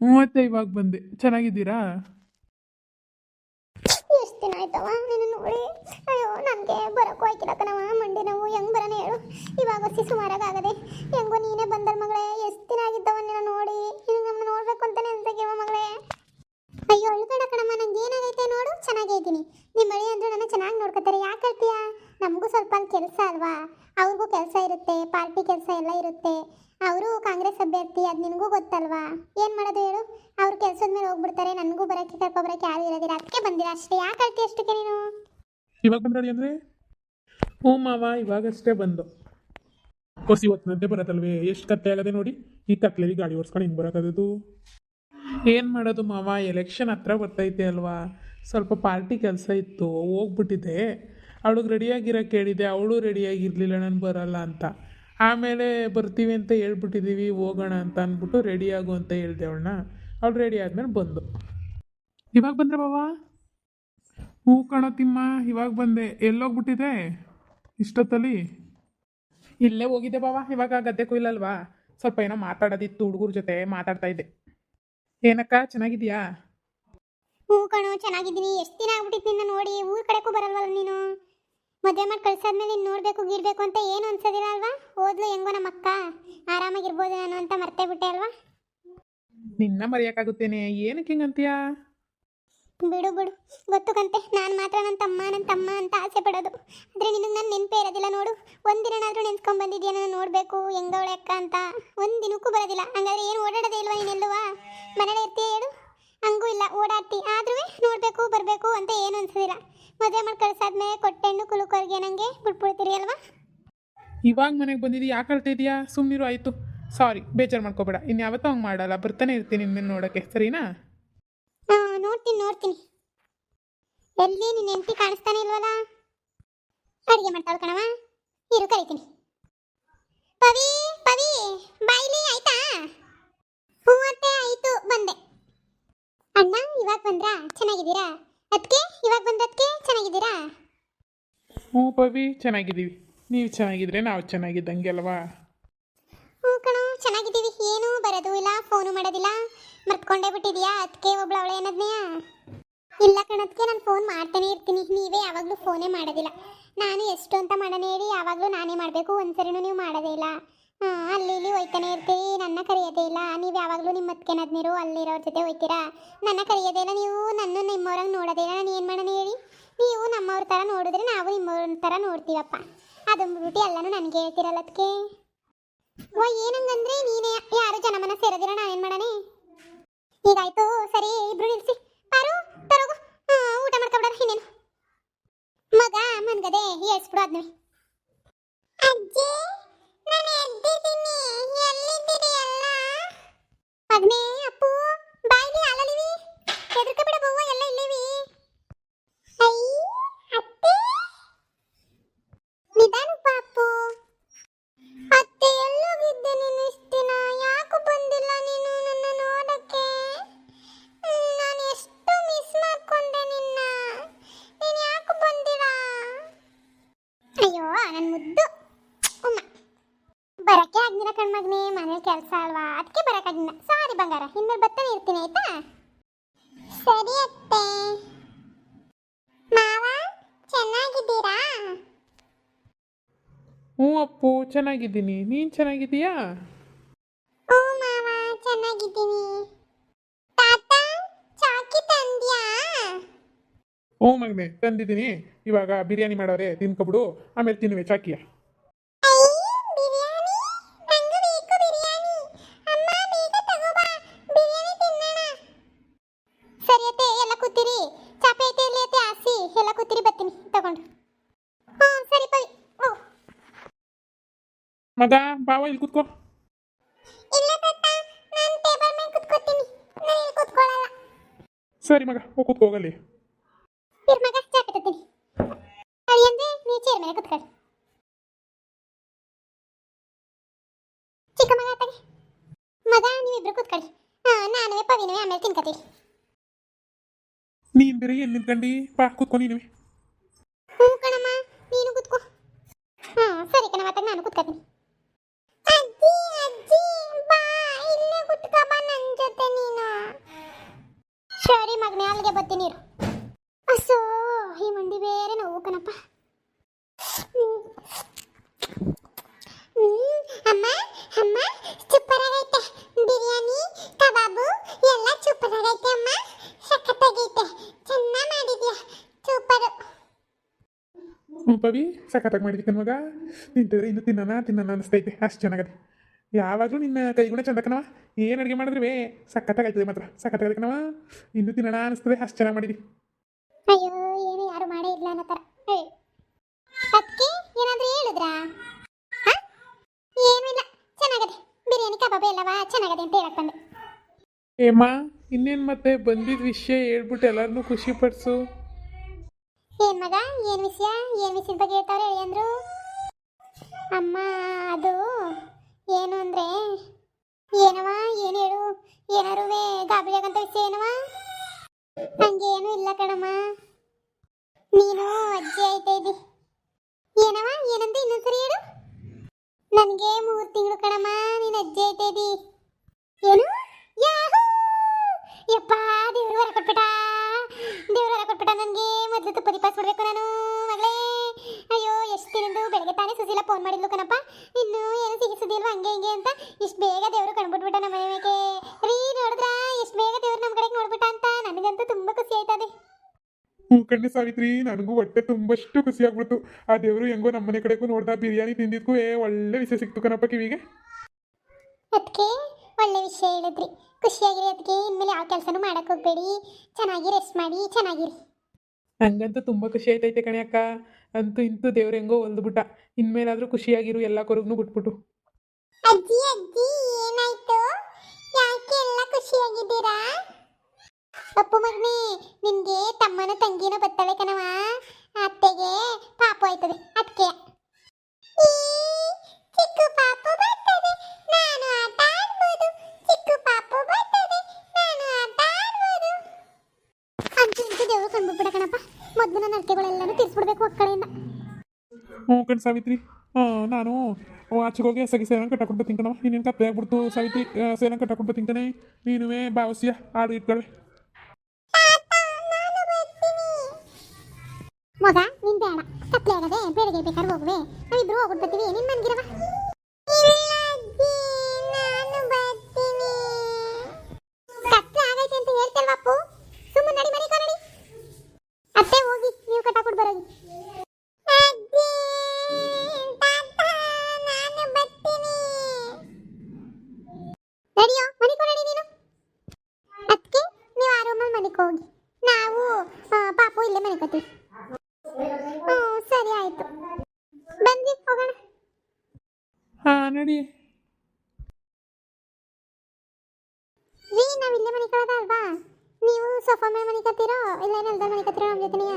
ಮತ್ತೆ ಇವಾಗ ಬಂದೆ. ಚೆನ್ನಾಗಿದ್ದೀರಾ? ಎಷ್ಟು ದಿನ ಆಯ್ತವ ನೀನು ನೋಡಿ. ಅಯ್ಯೋ, ನನಗೆ ಬರೋಕ್ಕೂ ಆಯ್ಕಿಲ್ಲ ಕಣವ ಮಂಡಿ ನೋವು ಹೆಂಗ್ ಬರೋಣ ಹೇಳು. ಇವಾಗ ಹೊಸಿ ಸುಮಾರಾಗದೆ ಹೆಂಗೋ ನೀನೇ ಬಂದಲ್ ಮಗಳೇ. ಎಷ್ಟು ದಿನ ಆಗಿದ್ದವ ನಿನ್ನ ನೋಡಿ. ನಮ್ಮ ನಮ್ಮನ್ನ ನೋಡ್ಬೇಕು ಅಂತಾನೆ ಅನ್ಸಕ್ಕಿವ ಮಗಳೇ. ಅಯ್ಯೋ, ಅಳ್ಬೇಡ ಕಣಮ್ಮ ನಂಗೆ ಏನಾಗೈತೆ ನೋಡು. ಚೆನ್ನಾಗೇ ಇದ್ದೀನಿ. ನಿಮ್ಮ ಮಳೆ ಅಂದ್ರೆ ನನ್ನ ಚೆನ್ನಾಗಿ ನೋಡ್ಕೊತಾರೆ. ಯಾಕೆ ಹೇಳ್ತೀಯ? ನಮಗೂ ಸ್ವಲ್ಪ ಅಲ್ಲಿ ಕೆಲಸ ಅಲ್ವಾ? ಅವ್ರಿಗೂ ಕೆಲಸ ಇರುತ್ತೆ, ಪಾರ್ಟಿ ಕೆಲಸ ಎಲ್ಲ ಇರುತ್ತೆ. ಅವರು ಕಾಂಗ್ರೆಸ್ ಅಭ್ಯರ್ಥಿ, ಅದು ನಿನಗೂ ಗೊತ್ತಲ್ವಾ? ಏನು ಮಾಡೋದು ಹೇಳು? ಅವ್ರು ಕೆಲಸದ ಮೇಲೆ ಹೋಗ್ಬಿಡ್ತಾರೆ, ನನಗೂ ಬರೋಕ್ಕೆ ಕರ್ಕೊಬರಕ್ಕೆ ಯಾರು ಇರೋದಿಲ್ಲ. ಅದಕ್ಕೆ ಬಂದಿರ ಅಷ್ಟೇ. ಯಾಕೆ ಅಳ್ತಿ ಅಷ್ಟಕ್ಕೆ ನೀನು? ಇವಾಗ ಬಂದ್ರೆ ಅಂದ್ರೆ? ಹ್ಞೂ ಮಾವ, ಇವಾಗಷ್ಟೇ ಬಂದು. ಹೊಸಿ ಹೊತ್ತಿನಂತೆ ಬರತ್ತಲ್ವೇ? ಎಷ್ಟು ಕತ್ತೆ ಆಗದೆ ನೋಡಿ. ಈ ಕತ್ಲೆಲಿ ಗಾಡಿ ಓಡಿಸ್ಕೊಂಡು ಹಿಂಗೆ ಬರೋಕ್ಕದು ಏನು ಮಾಡೋದು ಮಾವ? ಎಲೆಕ್ಷನ್ ಹತ್ರ ಬರ್ತೈತೆ ಅಲ್ವಾ? ಸ್ವಲ್ಪ ಪಾರ್ಟಿ ಕೆಲಸ ಇತ್ತು, ಹೋಗ್ಬಿಟ್ಟಿದ್ದೆ. ಅವಳಿಗೆ ರೆಡಿಯಾಗಿರೋಕೆ ಹೇಳಿದೆ ಅವಳು ರೆಡಿಯಾಗಿರಲಿಲ್ಲ ನಾನು ಬರಲ್ಲ ಅಂತ. ಆಮೇಲೆ ಬರ್ತೀವಿ ಅಂತ ಹೇಳ್ಬಿಟ್ಟಿದ್ದೀವಿ ಹೋಗೋಣ ಅಂತ ಅಂದ್ಬಿಟ್ಟು ರೆಡಿಯಾಗು ಅಂತ ಹೇಳ್ದೆ ಅವಳನ್ನ. ಅವಳು ರೆಡಿ ಆದ್ಮೇಲೆ ಬಂದು. ಇವಾಗ ಬಂದ್ರೆ ಬಾವಾ? ಹೂ ಕಣೋ ತಿಮ್ಮ, ಇವಾಗ ಬಂದೆ. ಎಲ್ಲೋಗ್ಬಿಟ್ಟಿದೆ? ಇಷ್ಟೊತ್ತಲ್ಲಿ? ಇಲ್ಲೇ ಹೋಗಿದ್ದೆ ಬಾವ, ಇವಾಗ ಗದ್ದೆ ಕೊಯ್ಲಲ್ವಾ? ಸ್ವಲ್ಪ ಏನೋ ಮಾತಾಡೋದಿತ್ತು, ಹುಡುಗರ ಜೊತೆ ಮಾತಾಡ್ತಾ ಇದ್ದೆ. ಏನಕ್ಕ ಚೆನ್ನಾಗಿದ್ಯಾ ಹೂ ಕಣೋ, ಚೆನ್ನಾಗಿದ್ದೀನಿ. ಎಷ್ಟು ದಿನ ಆಗ್ಬಿಟ್ಟಿತ್ತು ನಿನ್ನ ನೋಡಿ? ಊರ್ ಕಡೆಗೂ ಬರಲ್ವಲ್ಲ ನೀನು? ಮದುವೆ ಮಾಡಿ ಕಳ್ಸಾದ್ಮೇಲೆ ನೀನು ನೋಡಬೇಕು ಗೀರ್ಬೇಕು ಅಂತ ಏನು ಅನ್ಸೋದಿಲ್ಲ ಅಲ್ವಾ? ಓದ್ಲು ಹೆಂಗೋ ನಮ್ಮ ಅಕ್ಕ. ಆರಾಮಾಗಿರ್ಬೋದು ನಾನು ಅಂತ ಮರ್ತೇ ಬಿಟ್ಟೆ ಅಲ್ವಾ? ನಿನ್ನ ಮರೆಯೋಕ್ಕಾಗುತ್ತೇನೆ. ಏನಕ್ಕೆ ಹಿಂಗಂತೀಯಾ? ಬಿಡು ಬಿಡು. ಗೊತ್ತು ಕಂತೆ ನಾನು ಮಾತ್ರ ನನ್ನ ತಮ್ಮ ನನ್ನ ತಮ್ಮ ಅಂತ ಆಸೆ ಪಡೋದು. ಆದರೆ ನಿನಗೆ ನನ್ನ ನೆನಪೇ ಇರೋದಿಲ್ಲ ನೋಡು. ಒಂದಿನಾದ್ರೂ ನೆನ್ಸ್ಕೊಂಡು ಬಂದಿದ್ಯಾ ನಾನು ನೋಡಬೇಕು ಹೆಂಗವಳೆ ಅಕ್ಕ ಅಂತ? ಒಂದು ದಿನಕ್ಕೂ ಬರೋದಿಲ್ಲ. ಹಂಗಾದ್ರೆ ಏನು ಓಡಾಡೋದೇ ಇಲ್ವಾ ನೀನೆಲ್ಲುವಾ? ಮನೇಲಿ ಇರ್ತೀಯ ಹೇಳು? ಹಂಗೂ ಇಲ್ಲ ಓಡಾಡ್ತಿ. ಆದ್ರೂ ನೋಡಬೇಕು ಬರಬೇಕು ಅಂತ ಏನು ಅನ್ಸೋದಿಲ್ಲ. ಮದುವೆ ಮಾಡಿ ಕಳ್ಸಾದ್ಮೇಲೆ ಕೊಟ್ಟೆಣ್ಣು ಕುಲುಕೋರ್ಗೆ ನನಗೆ ಬಿಟ್ಬಿಡ್ತೀರಿ ಅಲ್ವಾ? ಇವಾಗ ಮನೆಗೆ ಬಂದಿದ್ದು ಯಾಕೆ ಇದೆಯಾ ಸುಮ್ಮನಿರು ಆಯಿತು. ಸಾರಿ ಬೇಜಾರು ಮಾಡ್ಕೋಬೇಡ. ಇನ್ಯಾವತ್ತೂ ಹಂಗೆ ಮಾಡಲ್ಲ. ಬರ್ತಾನೆ ಇರ್ತೀನಿ ನಿನ್ನ ನೋಡೋಕ್ಕೆ. ಸರಿನಾ? ಹಾಂ ನೋಡ್ತೀನಿ ನೋಡ್ತೀನಿ. ಎಲ್ಲಿ ನಿನ್ನ ಹೆಂಡತಿ ಕಾಣಿಸ್ತಾನೆ ಇಲ್ವಲ್ಲ? ಅಡುಗೆ ಮಾಡ್ತಾಳ ಕಣವ ಇರು ಕರಿತೀನಿ. ಪವಿ ಪವಿ ಬಾಯ್ಲಿ ಆಯ್ತಾ? ಹ್ಞೂ ಅತ್ತೆ ಆಯ್ತು ಬಂದೆ. ಅಣ್ಣ ಇವಾಗ ಬಂದ್ರಾ? ಚೆನ್ನಾಗಿದ್ದೀರಾ? ಅದಕ್ಕೆ ಇವಾಗ ಬಂದದ್ಕೆ ಚೆನ್ನಾಗಿದ್ದೀರಾ? ಹ್ಞೂ ಪವಿ ಚೆನ್ನಾಗಿದ್ದೀವಿ. ನೀವು ಚೆನ್ನಾಗಿದ್ರೆ ನಾವು ಚೆನ್ನಾಗಿದ್ದಂಗೆ ಅಲ್ವಾ? ಹ್ಞೂ ಕಣೋ ಚೆನ್ನಾಗಿದ್ದೀವಿ. ಏನೂ ಬರೋದು ಇಲ್ಲ ಫೋನು ಮಾಡೋದಿಲ್ಲ. ಮರ್ತ್ಕೊಂಡೇ ಬಿಟ್ಟಿದ್ಯಾ ಅದಕ್ಕೆ ಒಬ್ಳು ಅವಳೆ ಏನದ್ನೆಯ ಇಲ್ಲ ಕಣದಕ್ಕೆ ನಾನು ಫೋನ್ ಮಾಡ್ತಾನೆ ಇರ್ತೀನಿ. ನೀವೇ ಯಾವಾಗಲೂ ಫೋನೇ ಮಾಡೋದಿಲ್ಲ. ನಾನು ಎಷ್ಟು ಅಂತ ಮಾಡೋಣ ಹೇಳಿ ಯಾವಾಗಲೂ ನಾನೇ ಮಾಡಬೇಕು. ಒಂದ್ಸರಿನೂ ನೀವು ಮಾಡೋದೇ ಇಲ್ಲ. ಅಲ್ಲಿ ಇಲ್ಲಿ ಹೋಯ್ತಾನೆ ಇರ್ತೀರಿ ನನ್ನ ಕರೆಯೋದೇ ಇಲ್ಲ. ನೀವು ಯಾವಾಗಲೂ ನಿಮ್ಮ ಮತ್ಕೆನದ್ನೀರು ಅಲ್ಲಿರೋರ ಜೊತೆ ಹೋಯ್ತೀರಾ? ನನ್ನ ಕರೆಯೋದೇ ಇಲ್ಲ. ನೀವು ನನ್ನ ನಿಮ್ಮವ್ರಂಗೆ ನೋಡೋದೇ ಇಲ್ಲ. ನಾನು ಏನು ಮಾಡೋಣ ಹೇಳಿ? ನೀವು ನಮ್ಮವ್ರ ಥರ ನೋಡಿದ್ರೆ ನಾವು ನಿಮ್ಮವ್ರ ಥರ ನೋಡ್ತೀವಪ್ಪ. ಅದೊಂದ್ಬಿಟ್ಟು ಎಲ್ಲನೂ ನನಗೆ ಹೇಳ್ತಿರಲ್ಲ ಅದಕ್ಕೆ ಓ, ಏನಂಗಂದ್ರೆ ನೀನೇ ಯಾರು ಜನಮನ ನಾನು ಏನು ಮಾಡನೆ ಈಗಾಯ್ತು. ಸರಿ, ಇಬ್ರು ನಿಲ್ಸಿ. ಪಾರು, ತರೋಗು. ಊಟ ಮಾಡ್ಕೊಬಿಡೋಣ ಇನ್ನೇನು. ಮಗ, ಮನ್ಗದೆ ಹೇಳ್ಸ್ಬಿಡು ಅದ್ನ ಅಜ್ಜಿ ನಾನು ಎದ್ದಿದ್ದೀನಿ ಎಲ್ಲಿದ್ದೀರಿ ಎಲ್ಲ ಅಗ್ನೇ, ಅಪ್ಪು, ಬಾಯ್ಲಿ ಅಲಲಿವಿ ಹೆದರ್ಕ ಬಿಡ ಬವ್ವ, ಎಲ್ಲ ಇಲ್ಲಿವಿ. ಐ ಅತ್ತೆ. ನಿಧಾನ ಪಾಪು ಅತ್ತೆ ಎಲ್ಲೋಗಿದ್ದೆ ನೀನು ಇಷ್ಟು ದಿನ. ಯಾಕೆ ಬಂದಿಲ್ಲ ನೀನು ನನ್ನ ನೋಡಕ್ಕೆ? ನಾನು ಎಷ್ಟು ಮಿಸ್ ಮಾಡ್ಕೊಂಡೆ ನಿನ್ನ. ನೀನು ಯಾಕೆ ಬಂದಿಲ್ಲ? ಅಯ್ಯೋ, ನನ್ನ ಮುದ್ದು. ಉಮ್ಮ. ಬರಕ್ಕೆ ಆಗ್ದಿನ ಕಣ್ಮಗ್ನೆ ಮನೇಲಿ ಕೆಲಸ ಅಲ್ವಾ? ಅದಕ್ಕೆ ಬರಕ್ಕಾಗಿಲ್ಲ ಸಾರಿ ಬಂಗಾರ ಇನ್ಮೇಲೆ ಬರ್ತಾನೆ ಇರ್ತೀನಿ ಆಯ್ತಾ? ಸರಿ ಅತ್ತೆ. ಮಾವ ಚೆನ್ನಾಗಿದ್ದೀರಾ? ಹ್ಞೂ ಅಪ್ಪು ಚೆನ್ನಾಗಿದ್ದೀನಿ. ನೀನು ಚೆನ್ನಾಗಿದ್ದೀಯಾ? ಹ್ಞೂ ಮಾವ ಚೆನ್ನಾಗಿದ್ದೀನಿ. ತಾತ ಚಾಕಿ ತಂದ್ಯಾ? ಹ್ಞೂ ಮಗನೆ ತಂದಿದ್ದೀನಿ. ಇವಾಗ ಬಿರಿಯಾನಿ ಮಾಡೋರೆ ತಿನ್ಕೊಬಿಡು ಆಮೇಲೆ ತಿನ್ನುವೆ ಚಾಕಿಯ. ಮಗ ಬಾವ ಇಲ್ಲಿ ಕೂತ್ಕೋ. ನಾನು ನಾನು ಸರಿ ಮಗ ಹೋಗಿ ಮೇಲೆ ಕೂತ್ಕೊಳ್ಳಿ ಚಿಕ್ಕ ಮಗ ತಗೆ ಮಗ ನೀವಿಬ್ರು ಕೂತ್ಕೊಳ್ಳಿ. ಹಾ ನಾನುವೇ ಪವಿನವೇ ಆಮೇಲೆ ತಿನ್ಕತೀವಿ. ನೀನು ಬೇರೆ ಎಲ್ಲಿ ನಿಂತ್ಕೊಂಡಿ? ಬಾ ಕೂತ್ಕೊ ನೀನುವೆ. ಹ್ಞೂ ಕಣಮ್ಮ ನೀನು ಕೂತ್ಕೋ. ಹಾ ಸರಿ ಕಣಮ್ಮ ತಗ ನಾನು ಕೂತ್ಕೊತೀನಿ. ಸರಿ ಮಗನೇ ಅಲ್ಲಿಗೆ ಬರ್ತೀನಿ ಅಸೋ, ಈ ಮಂಡಿ ಬೇರೆ ನೋವು ಕಣಪ್ಪ. ಅಮ್ಮ ಅಮ್ಮ ಸೂಪರ್ ಆಗೈತೆ ಬಿರಿಯಾನಿ, ಕಬಾಬು, ಎಲ್ಲ ಸೂಪರ್ ಆಗೈತೆ ಅಮ್ಮ. ಸಖತ್ತಾಗೈತೆ. ಚೆನ್ನಾಗಿ ಮಾಡಿದ್ಯಾ ಸೂಪರ್ ಹ್ಞೂ ಪವಿ, ಸಖತ್ತಾಗಿ ಮಾಡಿದ್ದೆ ಮಗ? ನಿಂತಿದ್ರೆ ಇನ್ನು ತಿನ್ನೋಣ ತಿನ್ನೋಣ ಅನಿಸ್ತೈತೆ ಅಷ್ಟು ಚೆನ್ನಾಗದೆ. ಯಾವಾಗಲೂ ನಿನ್ನ ಕೈಗುಣ ಚಂದಕ್ಕನವ? ಏನು ಅಡುಗೆ ಮಾಡಿದ್ರೆ ಸಖತ್ತಾಗೈತದೆ ಮಾತ್ರ ಸಖತ್ತಾಗದೆ ಕಣವ ಇನ್ನು ತಿನ್ನೋಣ ಅನಿಸ್ತದೆ ಅಷ್ಟು ಚೆನ್ನಾಗಿ ಮಾಡಿದಿ. ಅಯ್ಯೋ ಏನು ಯಾರು ಮಾಡೇ ಇಲ್ಲ ಅನ್ನೋ ಥರ ಅದಕ್ಕೆ ಏನಾದರೂ ಹೇಳಿದ್ರಾ? ಹ? ಏನೂ ಇಲ್ಲ ಚೆನ್ನಾಗದೆ. ಬಿರಿಯಾನಿ ಕಬಾಬ್ ಎಲ್ಲವ ಚೆನ್ನಾಗದೆ ಅಂತ ಹೇಳಕ್ ಬಂದೆ. ಏಮ್ಮ ಇನ್ನೇನು ಮತ್ತೆ ಬಂದಿದ್ದ ವಿಷಯ ಹೇಳ್ಬಿಟ್ಟು ಎಲ್ಲರನ್ನೂ ಖುಷಿ ಪಡಿಸು. ಏನ್ ಮಗ ಏನ್ ವಿಷಯ? ಏನ್ ವಿಷಯದ ಬಗ್ಗೆ ಹೇಳ್ತಾವ್ರೆ ಹೇಳಿ ಅಂದ್ರು? ಅಮ್ಮ ಅದು ಏನು ಅಂದ್ರೆ? ಏನವ ಏನು ಹೇಳು? ಏನಾರು ಗಾಬರಿ ಆಗಂತ ವಿಷಯ ಏನವ ಹಂಗೇನು ಇಲ್ಲ ಕಣಮ್ಮ. ನೀನು ಅಜ್ಜಿ ಆಯ್ತಾ ಇದ್ದಿ? ಏನವ ಏನಂತ ಇನ್ನೊಂದ್ಸರಿ ಹೇಳು. ನನಗೆ ಮೂರು ತಿಂಗಳು ಕಣಮ್ಮ, ನೀನು ಅಜ್ಜಿ ಆಯ್ತಾ ಇದ್ದಿ? ಏನು? ಯಾಹೂ! ಯಪ್ಪ, ದೇವ್ರು ಹೊರ ಕೊಟ್ಬಿಟ್ಟ. ದೇವ್ರು ಹೊರ ಕೊಟ್ಬಿಟ್ಟ ನನಗೆ. ಮೊದಲು ತುಪ್ಪ ಪಾಸ್ ಮಾಡಬೇಕು ನಾನು, ಮಗಳೇ. ಅಯ್ಯೋ ಎಷ್ಟು ತಿಂದು ಬೆಳಗ್ಗೆ ತಾನೇ ಸುಶೀಲ ಫೋನ್ ಮಾಡಿದ್ಲು ಕಣಪ್ಪ. ಇನ್ನು ಏನು ಸಿಗಿಸುದಿಲ್ವ ಹಂಗೆ ಹಿಂಗೆ ಅಂತ? ಇಷ್ಟು ಬೇಗ ದೇವರು ಕಣ್ಬಿಟ್ಬಿಟ್ಟ ನಮ್ಮ ಮನೆಗೆ ರೀ ನೋಡಿದ್ರ? ಎಷ್ಟು ಬೇಗ ದೇವ್ರು ನಮ್ಮ ಕಡೆಗೆ ನೋಡ್ಬಿಟ್ಟ ಅಂತ? ನನಗಂತೂ ತುಂಬ ಖುಷಿ ಆಯ್ತದೆ. ಹ್ಞೂ ಕಣ್ಣೆ ಸಾವಿತ್ರಿ ನನಗೂ ಹೊಟ್ಟೆ ತುಂಬಷ್ಟು ಖುಷಿ ಆಗ್ಬಿಡ್ತು. ಆ ದೇವರು ಹೆಂಗೋ ನಮ್ಮ ಮನೆ ಕಡೆಗೂ ನೋಡ್ದ ಬಿರಿಯಾನಿ ತಿಂದಿದ್ಕು. ಏ ಒಳ್ಳೆ ವಿಷಯ ಸಿಕ್ತು ಕಣಪ್ಪ ಕಿವಿಗೆ. ಅದಕ್ಕೆ ಒಳ್ಳೆ ವಿಷಯ ಹೇಳಿದ್ರಿ. ಖುಷಿಯಾಗಿರಿ ಅದಕ್ಕೆ ಇನ್ಮೇಲೆ ಯಾವ ಕೆಲಸನೂ ಮಾಡಕ್ಕೆ ಹೋಗ್ಬೇಡಿ. ಚೆನ್ನಾಗಿ ರೆಸ್ಟ್ ಮಾಡಿ ಚೆನ್ನಾಗಿರಿ. ನಂಗಂತೂ ತುಂಬ ಖುಷಿ ಆಯ್ತೈತೆ ಕಣೆ ಅಕ್ಕ. ಅಂತೂ ಇಂತೂ ದೇವ್ರು ಹೆಂಗೋ ಹೊಲ್ದ್ಬಿಟ್ಟ. ಇನ್ಮೇಲಾದರೂ ಖುಷಿಯಾಗಿರು ಎಲ್ಲ ಕೊರಗ್ನು ಬಿಟ್ಬಿಟ್ಟು ಮೊದಲು ನನ್ನ ಅರ್ಕೆಗಳೆಲ್ಲನೂ ತಿರ್ಸ್ಬಿಡ್ಬೇಕು ಒಕ್ಕಡೆಯಿಂದ ಹ್ಞೂ ಕಣ್ ಸಾವಿತ್ರಿ. ಹಾಂ ನಾನು ಆಚೆಗೆ ಹೋಗಿ ಸಗಿ ಸೇನ ಕಟ್ಟಾಕೊಂಡು ತಿಂಕಣವ ನೀನೇನು ಕತ್ತೆ ಆಗ್ಬಿಡ್ತು ಸಾವಿತ್ರಿ? ಸೇನ ಕಟ್ಟಾಕೊಂಡು ತಿಂತಾನೆ ನೀನುವೇ ಭಾವಸ್ಯ ಆಡು ಇಟ್ಕೊಳ್ವೆ. ಮಗ ನಿನ್ ಬೇಡ. ಕತ್ಲೆ ಆಗದೆ ಬೆಳಗ್ಗೆ ಬೇಕಾದ್ರೆ ಹೋಗುವೆ. ನಾವಿಬ್ರು ಹೋಗ್ಬಿಟ್ಟು ಬರ್ತೀವಿ. ನಿನ್ ಮನ್ಗಿರವ ಕತ್ಲೆ ಆಗೈತೆ ಅಂತ ಹೇಳ್ತಲ್ವ ಹ್ಞೂ ಸರಿ ಆಯ್ತು. ಬಂದ್ವಿ ಹೋಗೋಣ. ಹಾ ನಡಿ. ರೀ ನಾವು ಇಲ್ಲೇ ಮನೆ ಕಳದ ಅಲ್ವಾ? ನೀವು ಸೋಫಾ ಮೇಲೆ ಮನೆ ಕತ್ತೀರೋ ಇಲ್ಲ ನೆಲದ ಮನೆ ಕತ್ತೀರೋ ನಮ್ಮ ಜೊತೆನೆಯ?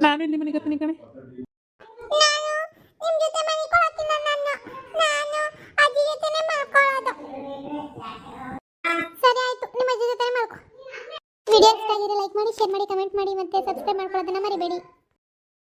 ನಾನು ಇಲ್ಲಿ ಮನೆ ಕತ್ತೀನಿ ಕಣೆ? ನಾನು ನಿಮ್ಮ ಜೊತೆ ಮನೆ ಕೊಳತ್ತಿಲ್ಲ ನಾನು. ನಾನು ಅಜ್ಜಿ ಜೊತೆನೆ ಮಲ್ಕೊಳ್ಳೋದು ಸರಿ ಆಯ್ತು ನಿಮ್ಮ ಅಜ್ಜಿ ಜೊತೆ ಮಲ್ಕೊ. ವಿಡಿಯೋ ಇಷ್ಟ ಆಗಿದ್ರೆ ಲೈಕ್ ಮಾಡಿ ಶೇರ್ ಮಾಡಿ ಕಮೆಂಟ್ ಮಾಡಿ ಮತ್ತೆ ಸಬ್ಸ್ಕ್ರೈಬ್ ಮಾಡ್ಕೊಳ್ಳೋದನ್ನ ಮರಿಬೇಡಿ.